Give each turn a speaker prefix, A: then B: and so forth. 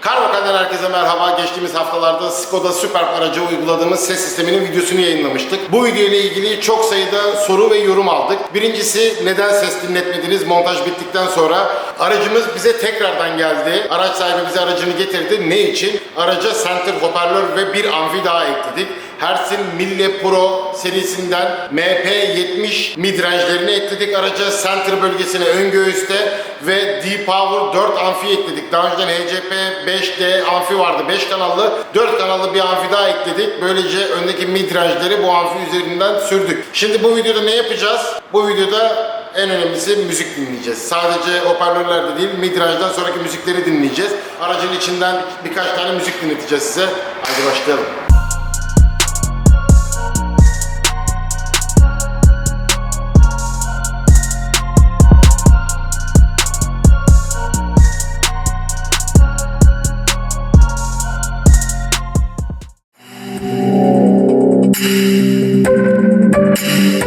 A: Karvakan'dan herkese merhaba. Geçtiğimiz haftalarda Skoda Superb aracı uyguladığımız ses sisteminin videosunu yayınlamıştık. Bu video ile ilgili çok sayıda soru ve yorum aldık. Birincisi neden ses dinletmediniz montaj bittikten sonra? Aracımız bize tekrardan geldi. Araç sahibi bize aracını getirdi. Ne için? Araca center hoparlör ve bir amfi daha ekledik. Hertz'in Mille Pro serisinden MP70 midrange'lerini ekledik araca. Center bölgesine ön göğüste ve D-Power 4 amfi ekledik. Daha önceden HCP 5D amfi vardı. 5 kanallı, 4 kanallı bir amfi daha ekledik. Böylece öndeki midrange'leri bu amfi üzerinden sürdük. Şimdi bu videoda ne yapacağız? Bu videoda en önemlisi müzik dinleyeceğiz. Sadece hoparlörlerde değil, midrange'dan sonraki müzikleri dinleyeceğiz. Aracın içinden birkaç tane müzik dinleteceğiz size. Hadi başlayalım. thank you.